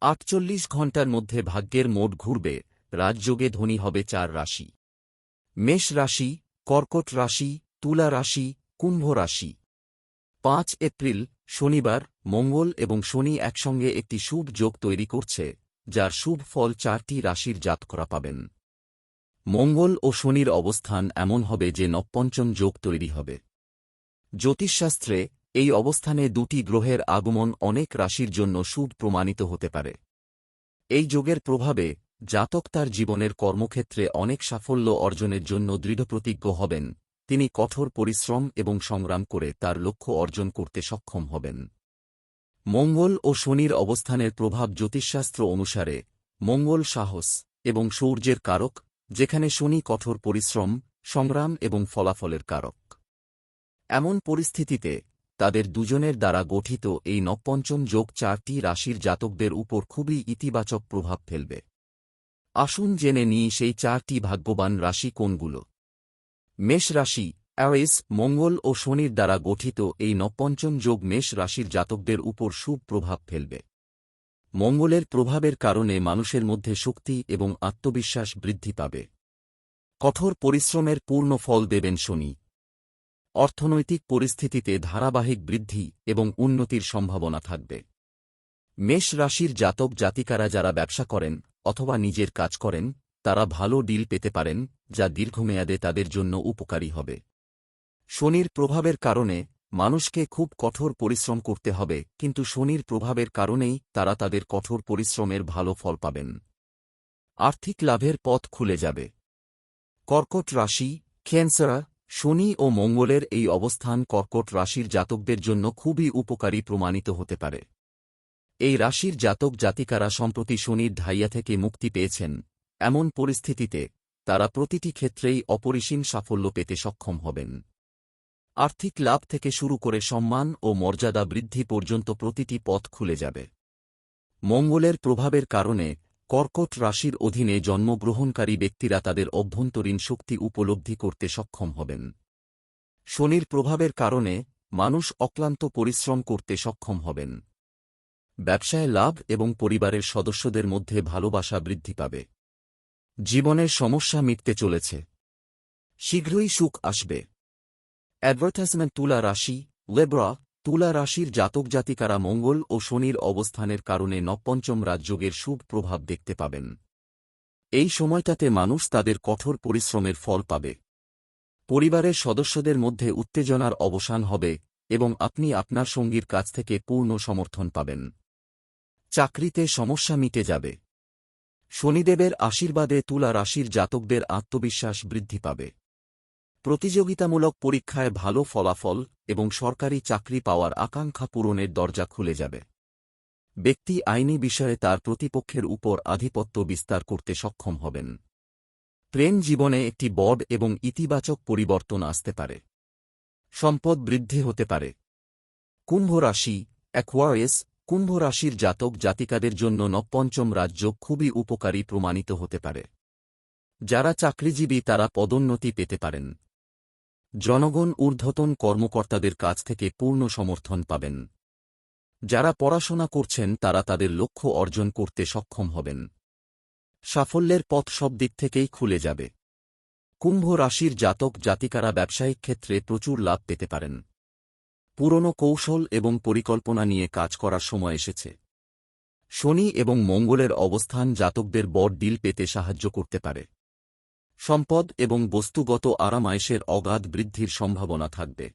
আটচল্লিশ ঘণ্টার মধ্যে ভাগ্যের মোট ঘুরবে, রাজযোগে ধনী হবে চার রাশি। মেষ রাশি, কর্কট রাশি, তুলা রাশি, কুম্ভ রাশি। পাঁচ এপ্রিল, শনিবার, মঙ্গল এবং শনি একসঙ্গে একটি শুভ যোগ তৈরি করছে, যার শুভ ফল চারটি রাশির জাতকরা পাবেন। মঙ্গল ও শনির অবস্থান এমন হবে যে নবপঞ্চম যোগ তৈরি হবে। জ্যোতিষশাস্ত্রে এই অবস্থানে দুটি গ্রহের আগমন অনেক রাশির জন্য শুভ প্রমাণিত হতে পারে। এই যোগের প্রভাবে জাতক তার জীবনের কর্মক্ষেত্রে অনেক সাফল্য অর্জনের জন্য দৃঢ়প্রতিজ্ঞ হবেন। তিনি কঠোর পরিশ্রম এবং সংগ্রাম করে তার লক্ষ্য অর্জন করতে সক্ষম হবেন। মঙ্গল ও শনির অবস্থানের প্রভাব জ্যোতিষশাস্ত্র অনুসারে মঙ্গল সাহস এবং সূর্যের কারক, যেখানে শনি কঠোর পরিশ্রম, সংগ্রাম এবং ফলাফলের কারক। এমন পরিস্থিতিতে তাদের দুজনের দ্বারা গঠিত এই নবপঞ্চম যোগ চারটি রাশির জাতকদের উপর খুবই ইতিবাচক প্রভাব ফেলবে। আসুন জেনে নিই সেই চারটি ভাগ্যবান রাশি কোনগুলো। মেষ রাশি অ্যাওয়েস মঙ্গল ও শনির দ্বারা গঠিত এই নবপঞ্চম যোগ মেষ রাশির জাতকদের উপর শুভ প্রভাব ফেলবে। মঙ্গলের প্রভাবের কারণে মানুষের মধ্যে শক্তি এবং আত্মবিশ্বাস বৃদ্ধি পাবে। কঠোর পরিশ্রমের পূর্ণ ফল দেবেন শনি। অর্থনৈতিক পরিস্থিতিতে ধারাবাহিক বৃদ্ধি এবং উন্নতির সম্ভাবনা থাকবে। মেষ রাশির জাতক জাতিকারা যারা ব্যবসা করেন অথবা নিজের কাজ করেন, তারা ভালো ডিল পেতে পারেন, যা দীর্ঘমেয়াদে তাদের জন্য উপকারী হবে। শনির প্রভাবের কারণে মানুষকে খুব কঠোর পরিশ্রম করতে হবে, কিন্তু শনির প্রভাবের কারণেই তারা তাদের কঠোর পরিশ্রমের ভালো ফল পাবেন। আর্থিক লাভের পথ খুলে যাবে। কর্কট রাশি, ক্যান্সার শনি ও মঙ্গলের এই অবস্থান কর্কট রাশির জাতকদের জন্য খুবই উপকারী প্রমাণিত হতে পারে। এই রাশির জাতক জাতিকারা সম্প্রতি শনির ঢাইয়া থেকে মুক্তি পেয়েছেন। এমন পরিস্থিতিতে তারা প্রতিটি ক্ষেত্রেই অপরিসীম সাফল্য পেতে সক্ষম হবেন। আর্থিক লাভ থেকে শুরু করে সম্মান ও মর্যাদা বৃদ্ধি পর্যন্ত প্রতিটি পথ খুলে যাবে। মঙ্গলের প্রভাবের কারণে কর্কট রাশির অধীনে জন্মগ্রহণকারী ব্যক্তিরা তাদের অভ্যন্তরীণ শক্তি উপলব্ধি করতে সক্ষম হবেন। শনির প্রভাবের কারণে মানুষ অক্লান্ত পরিশ্রম করতে সক্ষম হবেন। ব্যবসায় লাভ এবং পরিবারের সদস্যদের মধ্যে ভালোবাসা বৃদ্ধি পাবে। জীবনের সমস্যা মিটতে চলেছে। শীঘ্রই সুখ আসবে। অ্যাডভার্টাইজমেন্ট তুলা রাশি, লেব্রা তুলা রাশির জাতক জাতিকারা মঙ্গল ও শনির অবস্থানের কারণে নবপঞ্চম রাজযোগের শুভ প্রভাব দেখতে পাবেন। এই সময়টাতে মানুষ তাদের কঠোর পরিশ্রমের ফল পাবে। পরিবারের সদস্যদের মধ্যে উত্তেজনার অবসান হবে এবং আপনি আপনার সঙ্গীর কাছ থেকে পূর্ণ সমর্থন পাবেন। চাকরিতে সমস্যা মিটে যাবে। শনিদেবের আশীর্বাদে তুলা রাশির জাতকদের আত্মবিশ্বাস বৃদ্ধি পাবে। প্রতিযোগিতামূলক পরীক্ষায় ভালো ফলাফল এবং সরকারি চাকরি পাওয়ার আকাঙ্ক্ষা পূরণের দরজা খুলে যাবে। ব্যক্তি আইনি বিষয়ে তার প্রতিপক্ষের উপর আধিপত্য বিস্তার করতে সক্ষম হবেন। প্রেম জীবনে একটি বড এবং ইতিবাচক পরিবর্তন আসতে পারে। সম্পদ বৃদ্ধি হতে পারে। কুম্ভ রাশি অ্যাকোয়ারিয়াস কুম্ভ রাশির জাতক জাতিকাদের জন্য নবপঞ্চম রাজ্য খুবই উপকারী প্রমাণিত হতে পারে। যারা চাকরিজীবী তারা পদোন্নতি পেতে পারেন। জনগণ ঊর্ধ্বতন কর্মকর্তাদের কাছ থেকে পূর্ণ সমর্থন পাবেন। যারা পড়াশোনা করছেন, তারা তাদের লক্ষ্য অর্জন করতে সক্ষম হবেন। সাফল্যের পথ সব দিক থেকেই খুলে যাবে। কুম্ভ রাশির জাতক, জাতিকারা ব্যবসায়িক ক্ষেত্রে প্রচুর লাভ পেতে পারেন। পুরনো কৌশল এবং পরিকল্পনা নিয়ে কাজ করার সময় এসেছে। শনি এবং মঙ্গলের অবস্থান জাতকদের বড় ডিল পেতে সাহায্য করতে পারে। সম্পদ এবং বস্তুগত আরামায়েশের অগাধ বৃদ্ধির সম্ভাবনা থাকবে।